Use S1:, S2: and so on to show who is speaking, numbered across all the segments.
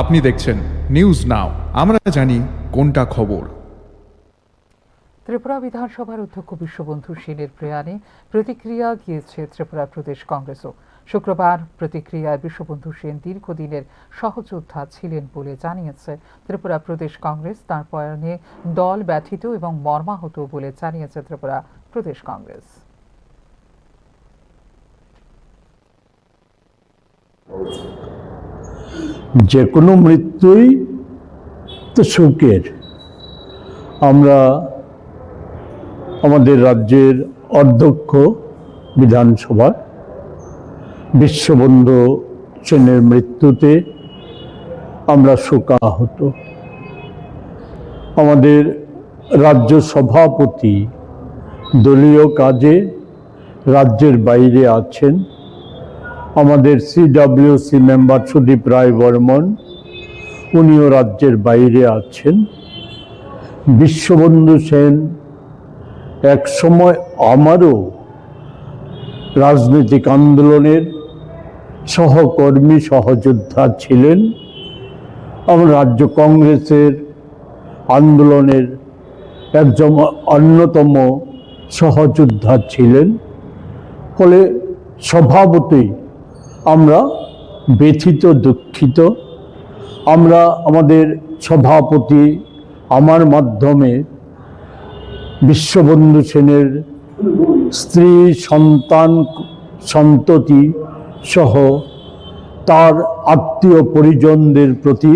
S1: আপনি দেখছেন news now আমরা জানি কোনটা খবর।
S2: ত্রিপুরা বিধানসভার অধ্যক্ষ বিশ্ববন্ধু সেনের প্রয়াণে প্রতিক্রিয়া গিয়েছে ত্রিপুরা প্রদেশ কংগ্রেসও। শুক্রবার প্রতিক্রিয়ায় বিশ্ববন্ধু সেন দীর্ঘদিনের সহযোদ্ধা ছিলেন বলে জানিয়েছে ত্রিপুরা প্রদেশ কংগ্রেস। তার প্রয়াণে দল ব্যথিত এবং মর্মাহত বলে জানিয়েছে ত্রিপুরা প্রদেশ কংগ্রেস।
S3: যে কোনো মৃত্যুই তো সুখের আমরা আমাদের রাজ্যের অধ্যক্ষ বিধানসভা বিশ্ববন্ধু সেনের মৃত্যুতে আমরা শোকাহত। আমাদের রাজ্য সভাপতি দলীয় কাজে রাজ্যের বাইরে আছেন। আমাদের সিডাব্লিউসি মেম্বার সুদীপ রায় বর্মন, উনিও রাজ্যের বাইরে আছেন। বিশ্ববন্ধু সেন এক সময় আমারও রাজনৈতিক আন্দোলনের সহকর্মী, সহযোদ্ধা ছিলেন। আমার রাজ্য কংগ্রেসের আন্দোলনের একজন অন্যতম সহযোদ্ধা ছিলেন। ফলে স্বভাবতই আমরা ব্যথিত, দুঃখিত। আমরা আমাদের সভাপতি আমার মাধ্যমে বিশ্ববন্ধু সেনের স্ত্রী, সন্তান, সন্ততি সহ তার আত্মীয় পরিজনদের প্রতি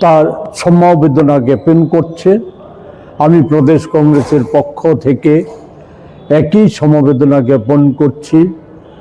S3: তার সমবেদনা জ্ঞাপন করছে। আমি প্রদেশ কংগ্রেসের পক্ষ থেকে একই সমবেদনা জ্ঞাপন করছি।